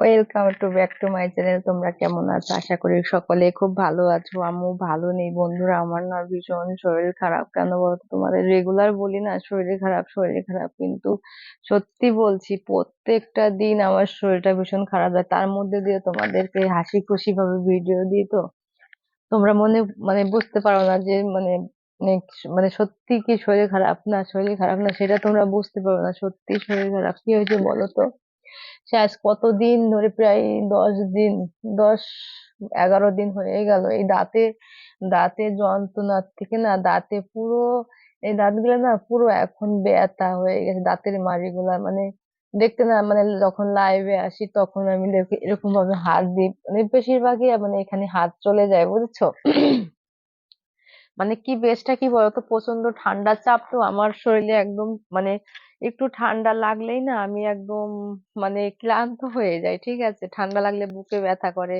Welcome to back to my channel তোমরা কেমন আছো? আশা করি সকলে খুব ভালো আছো। আমিও ভালো নেই বন্ধুরা। আমার না ভীষণ শরীর খারাপ। কেন বলতো? তোমাদের রেগুলার বলি না, শরীর খারাপ শরীর খারাপ। কিন্তু সত্যি বলছি, প্রত্যেকটা দিন আমার শরীরটা ভীষণ খারাপ। হয় তার মধ্যে দিয়ে তোমাদেরকে হাসি খুশি ভাবে ভিডিও দিই তো। তোমরা মনে মানে বুঝতে পারো না যে মানে মানে সত্যি কি শরীর খারাপ না, শরীর খারাপ না, সেটা তোমরা বুঝতে পারো না। সত্যি শরীর খারাপ। কি হয়েছে বলো তো? সে আজ কতদিন ধরে প্রায় দশ দিন, দশ এগারো দিন হয়ে গেল। এই দাঁতে দাঁতে যন্ত্রণার থেকে না দাঁতে পুরো, এই দাঁতগুলো না পুরো এখন ব্যথা হয়ে গেছে দাঁতের মাড়িগুলা। মানে দেখতে না মানে যখন লাইভে আসি তখন আমি দেখি এরকম ভাবে হাত দিই মানে বেশিরভাগই মানে এখানে হাত চলে যায়, বুঝছ? মানে কি বেশটা কি বলতো? প্রচণ্ড ঠান্ডা চাপ তো আমার শরীরে একদম মানে একটু ঠান্ডা লাগলেই না আমি একদম মানে ক্লান্ত হয়ে যাই, ঠিক আছে? ঠান্ডা লাগলে বুকে ব্যথা করে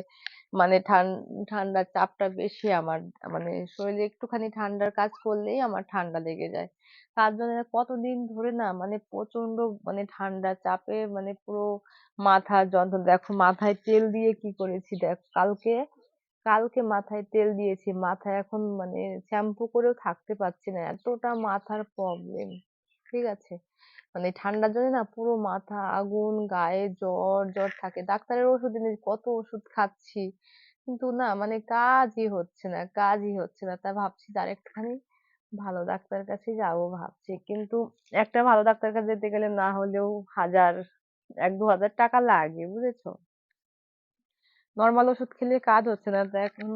মানে ঠান- ঠান্ডার চাপটা বেশি আমার মানে শরীরে একটুখানি ঠান্ডার কাজ করলেই আমার ঠান্ডা লেগে যায়। তার জন্য কতদিন ধরে না মানে প্রচণ্ড মানে ঠান্ডা চাপে মানে পুরো মাথা যন্ত্রণা, দেখো মাথায় তেল দিয়ে কি করেছি দেখ, কালকে কালকে মাথায় তেল দিয়েছি, মাথায় এখন মানে শ্যাম্পু করেও থাকতে পারছি না, এতটা মাথার প্রবলেম ঠিক আছে? মানে ঠান্ডার জন্য না পুরো মাথা, আগুন, গায়ে জ্বর জ্বর থাকে। ডাক্তারের ওষুধ এনে কত ওষুধ খাচ্ছি। কিন্তু না মানে কাজই হচ্ছে না, কাজই হচ্ছে না। তা ভাবছি তার একটুখানি ভালো ডাক্তারের কাছে যাব ভাবছি। কিন্তু একটা ভালো ডাক্তারের কাছে যেতে গেলে না হলেও হাজার, এক দু হাজার টাকা লাগে, বুঝেছ? নরমাল ওষুধ খেলে কাজ হচ্ছে না। তো এখন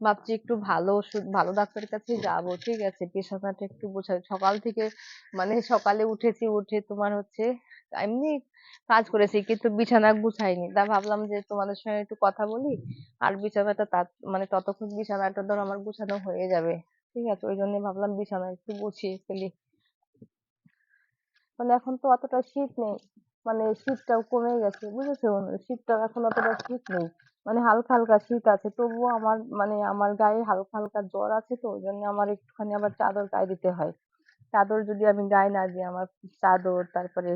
ভাবছি একটু ভালো ওষুধ, ভালো ডাক্তারের কাছে যাব, ঠিক আছে? বিছানাটা একটু গোছাই সকাল থেকে মানে সকালে উঠেছি, উঠে তোমার হচ্ছে এমনি কাজ করেছি, কিন্তু বিছানা গুছাইনি। তা ভাবলাম যে তোমাদের সঙ্গে একটু কথা বলি, আর বিছানাটা তার মানে ততক্ষণ বিছানাটা ধর আমার গুছানো হয়ে যাবে, ঠিক আছে? ওই জন্য ভাবলাম বিছানা একটু গুছিয়ে ফেলি। মানে এখন তো অতটা শীত নেই মানে শীতটাও কমে গেছে, বুঝেছ? শীতটা এখন অতটা শীত নেই। মানে হালকা হালকা শীত আছে, তবুও আমার মানে আমার গায়ে হালকা হালকা জ্বর আছে তো ওই জন্য আমার একটুখানি আবার চাদর গায়ে দিতে হয়। চাদর যদি আমি গায়ে না দিই, আমার চাদর, তারপরে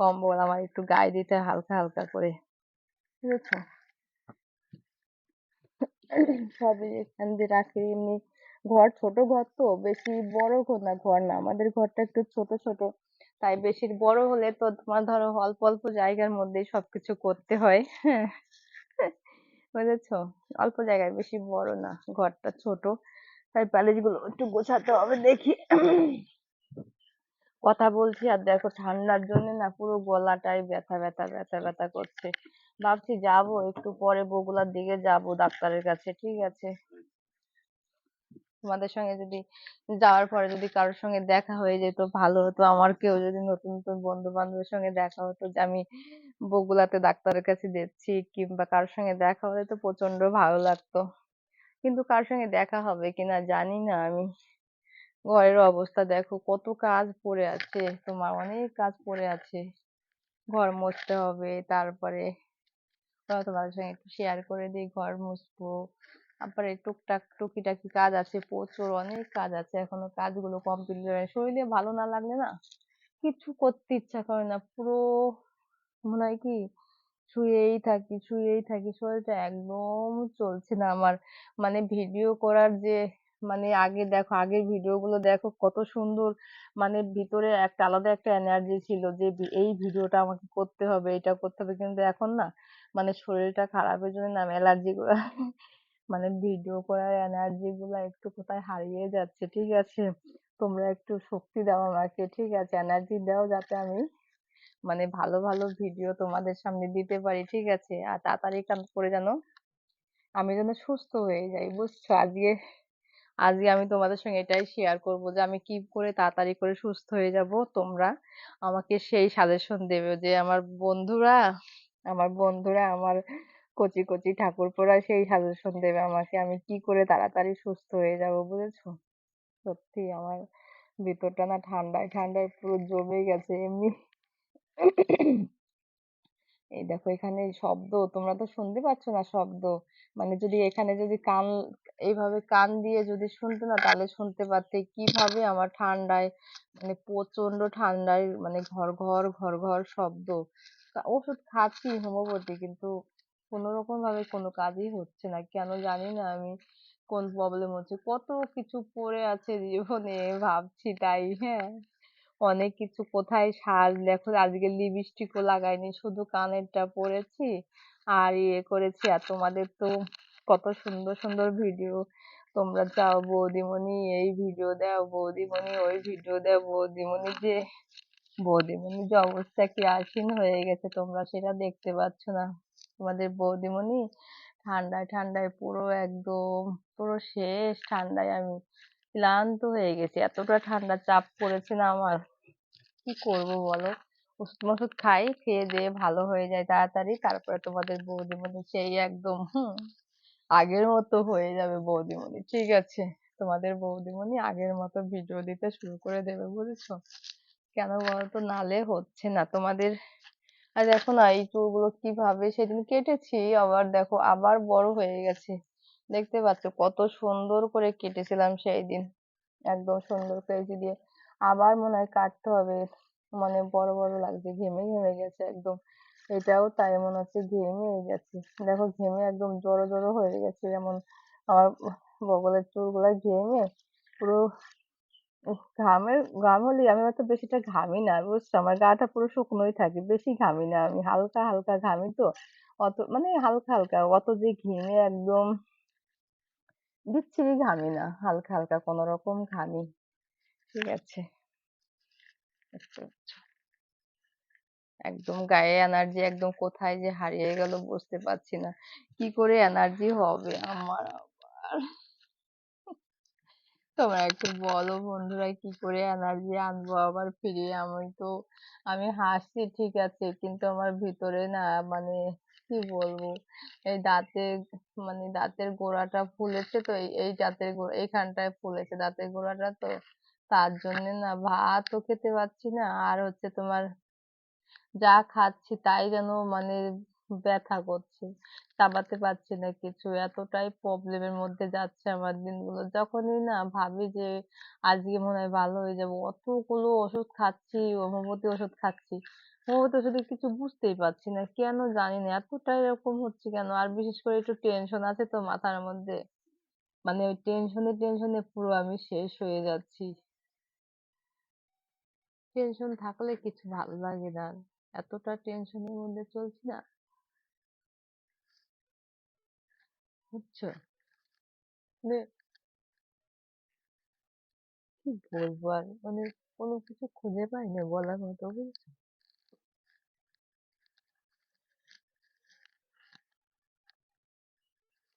কম্বল আমার একটু গায়ে দিতে হালকা হালকা করে। বুঝেছ? সবই এখান দিয়ে রাখি, এমনি ঘর ছোট ঘর তো, বেশি বড় ঘর না ঘর না, আমাদের ঘরটা একটু ছোট ছোট। তাই বেশি বড় হলে তো তোমার ধরো অল্প অল্প জায়গার মধ্যেই সবকিছু করতে হয় হ্যাঁ। বুঝেছ? অল্প জায়গায়, বেশি বড় না, ঘরটা ছোট। তাই প্যালেজগুলো একটু গোছাতে হবে, দেখি। কথা বলছি আর দেখো ঠান্ডার জন্য না পুরো গলাটাই ব্যথা ব্যথা ব্যথা ব্যথা করছে। ভাবছি যাব, একটু পরে বগুলার দিকে যাব ডাক্তারের কাছে, ঠিক আছে? তোমাদের সঙ্গে যদি যাওয়ার পরে যদি কারোর সঙ্গে দেখা হয়ে যেত, ভালো হতো। আমার কেউ যদি নতুন নতুন বন্ধু বান্ধবের সঙ্গে দেখা হতো যে আমি বগুড়াতে ডাক্তারের কাছে যাচ্ছি কিংবা কারোর সঙ্গে দেখা হলে তো প্রচণ্ড ভালো লাগতো। কিন্তু কার সঙ্গে দেখা হবে কিনা জানি না আমি। ঘরের অবস্থা দেখো, কত কাজ পড়ে আছে, তোমার অনেক কাজ পড়ে আছে। ঘর মুছতে হবে, তারপরে তোমাদের সঙ্গে একটু শেয়ার করে দিই, ঘর মুছবো। তারপরে টুকটাক, টুকিটাকি কাজ আছে, প্রচুর অনেক কাজ আছে, এখনও কাজগুলো কমপ্লিট হয়নি শরীরে ভালো না লাগলে না কিছু করতে ইচ্ছা করে না। পুরো মনে হয় কি শুয়েই থাকি শুয়েই থাকি, শরীরটা একদম চলছে না আমার। মানে ভিডিও করার যে মানে আগে দেখো, আগের ভিডিও গুলো দেখো কত সুন্দর। মানে ভিতরে একটা আলাদা একটা এনার্জি ছিল যে, এই ভিডিওটা আমাকে করতে হবে, এটা করতে হবে। কিন্তু এখন না মানে শরীরটা খারাপের জন্য না অ্যালার্জি মানে ভিডিও করার এনার্জি গুলা একটু কোথায় হারিয়ে যাচ্ছে, ঠিক আছে? তোমরা একটু শক্তি দাও আমাকে, ঠিক আছে? এনার্জি দাও যাতে আমি মানে ভালো ভালো ভিডিও তোমাদের সামনে দিতে পারি, ঠিক আছে? আর তাড়াতাড়ি কাম করে যেন আমি যেন সুস্থ হয়ে যাই, বুঝছ? আজকে আজকে আমি তোমাদের সঙ্গে এটাই শেয়ার করব যে আমি কি করে তাড়াতাড়ি করে সুস্থ হয়ে যাব। তোমরা আমাকে সেই সাজেশন দেবে যে আমার বন্ধুরা আমার বন্ধুরা, আমার কচি কচি ঠাকুরপোরা সেই সাজেশন দেবে আমাকে। আমি কি করে তাড়াতাড়ি সুস্থ হয়ে যাব বুঝেছ? সত্যি আমার ভিতরটা না ঠান্ডায় ঠান্ডায় পুরো জমে গেছে এমনি। এই দেখো এখানে শব্দ, তোমরা তো শুনতে পাচ্ছ না শব্দ। মানে যদি এখানে যদি কান, এইভাবে কান দিয়ে যদি শুনতে না, তাহলে শুনতে পারতে কীভাবে আমার ঠান্ডায় মানে প্রচণ্ড ঠান্ডায় মানে ঘর ঘর ঘর ঘর শব্দ। ওষুধ খাচ্ছি হোমিওপ্যাথি কিন্তু কোনো রকম ভাবে কোনো কাজই হচ্ছে না। কেন জানি না আমি কোন প্রবলেম হচ্ছে। কত কিছু পড়ে আছে জীবনে ভাবছি তাই হ্যাঁ? অনেক কিছু কোথায় সাজ দেখো আজকে লিপস্টিকও লাগাইনি, শুধু কানেরটা পরেছি আর ইয়ে করেছি। আর তোমাদের তো কত সুন্দর সুন্দর ভিডিও তোমরা চাও বৌদিমণি এই ভিডিও দাও, বৌদিমণি ওই ভিডিও দাও, বৌদিমণি যে, বৌদিমণির যে অবস্থা কি হয়ে গেছে তোমরা সেটা দেখতে পাচ্ছ না। তোমাদের বৌদিমণি ঠান্ডায় ঠান্ডায় পুরো একদম, পুরো শেষ ঠান্ডায় আমি ক্লান্ত হয়ে গেছি। এতটা ঠান্ডা চাপ পড়েছে না আমার। কি করব বলো? ওষুধ মষুধ খাই, খেয়ে দিয়ে ভালো হয়ে যায় তাড়াতাড়ি। তারপরে তোমাদের বৌদিমণি সেই একদম, হম, আগের মতো হয়ে যাবে বৌদিমণি। ঠিক আছে, তোমাদের বৌদিমণি আগের মতো ভিডিও দিতে শুরু করে দেবে, বুঝেছ? কেন বলতো? নালে হচ্ছে না। তোমাদের আর দেখো না, এই চুলগুলো কীভাবে? সেদিন কেটেছি, আবার দেখো, আবার বড় হয়ে গেছে। দেখতে পাচ্ছ, কত সুন্দর করে কেটেছিলাম সেই দিন একদম সুন্দর পেঁচি দিয়ে আবার মনে হয় কাটতে হবে মানে বড় বড় লাগছে, ঘেমে ঘেমে গেছে একদম। এটাও তাই, মনে হচ্ছে ঘেমে গেছে। দেখো, ঘেমে একদম জড়ো জড়ো হয়ে গেছে, যেমন আমার বগলের চুলগুলা ঘেমে পুরো ঘামের, ঘাম হলে আমি অত বেশিটা ঘামি না, বুঝছ? আমার গাটা পুরো শুকনোই থাকে, বেশি ঘামি না আমি, হালকা হালকা ঘামি তো। অত মানে হালকা হালকা, অত যে ঘেমে একদম বিচ্ছিরি ঘামি না, হালকা হালকা কোনো রকম ঘামি। ঠিক আছে? একদম গায়ে এনার্জি একদম কোথায় যে হারিয়ে গেল বুঝতে পারছি না। কি করে এনার্জি হবে আমার আবার? তোমরা একটু বলো বন্ধুরা কি করে এনার্জি আনব আবার ফিরিয়ে আমি তো, আমি হাসছি, ঠিক আছে। কিন্তু আমার ভিতরে না মানে কি বলব, এই দাঁতে মানে দাঁতের গোড়াটা ফুলেছে তো, এই দাঁতের গোড়া এইখানটায় ফুলেছে দাঁতের গোড়াটা তো। তার জন্য না ভাতও খেতে পারছি না। আর হচ্ছে তোমার যা খাচ্ছি তাই যেন মানে ব্যথা করছে। চাবাতে পারছি না কিছু। এতটাই প্রবলেমের মধ্যে যাচ্ছে আমার দিনগুলো। যখনই না ভাবি যে আজকে মনে হয় ভালো হয়ে যাব, অতগুলো ওষুধ খাচ্ছি হোমিওপ্যাথি ওষুধ খাচ্ছি হোমিওপ্যাথি ওষুধে কিছু বুঝতেই পারছি না, কেন জানি না এতটা এরকম হচ্ছে কেন? আর বিশেষ করে একটু টেনশন আছে তো মাথার মধ্যে। মানে ওই টেনশনে টেনশনে পুরো আমি শেষ হয়ে যাচ্ছি। টেনশন থাকলে কিছু ভালো লাগে না। এতটা টেনশনের মধ্যে চলছি না। বুঝছ মানে কি বলব আর? মানে কোনো কিছু খুঁজে পাই না বলার মতো, বুঝছ?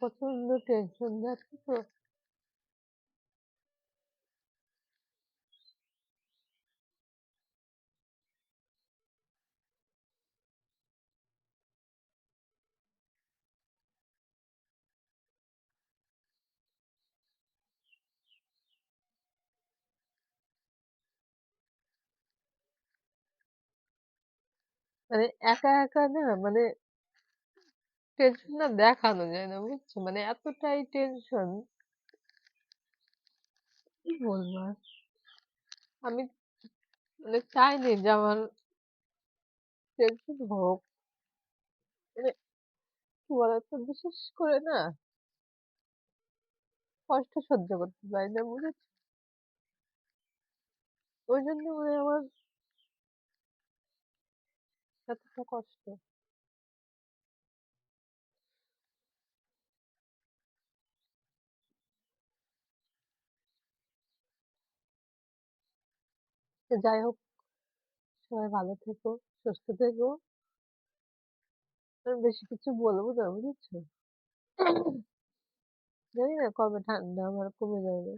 প্রচণ্ড টেনশন যাচ্ছে তো। মানে একা একা না মানে টেনশন না দেখানো যায় না, বুঝছ? মানে এতটাই টেনশন কি বলব আর? আমি মানে চাইনি যে আমার টেনশন হোক। মানে কি বলতো? বিশেষ করে না কষ্ট সহ্য করতে পারি না, বুঝেছ? ওই জন্য মানে আমার এতটা কষ্ট তো যাই হোক, সবাই ভালো থেকো, সুস্থ থেকো। আর বেশি কিছু বলব না, বুঝেছ? জানি না কবে ঠান্ডা, আমার কমে যাবে।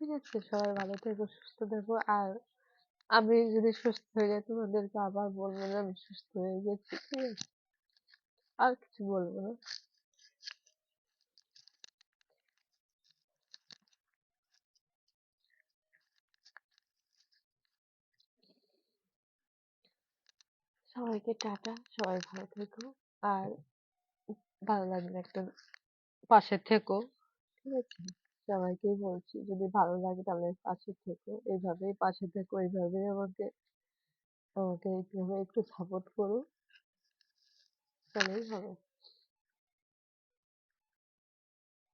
ঠিক আছে, সবাই ভালো থেকো, সুস্থ থেকো। আর আমি যদি সুস্থ হয়ে যাই, তোমাদেরকে আবার বলব যে আমি সুস্থ হয়ে গেছি, ঠিক আছে? আর কিছু বলব না। সবাইকে টাটা, সবাই ভালো থেকো। আর ভালো লাগলে একটা পাশে থেকো, ঠিক আছে? সবাইকেই বলছি, যদি ভালো লাগে তাহলে পাশে থেকো। এইভাবেই পাশে থেকো, এইভাবেই আমাকে আমাকে এইভাবে একটু সাপোর্ট করো। তাহলেই হবে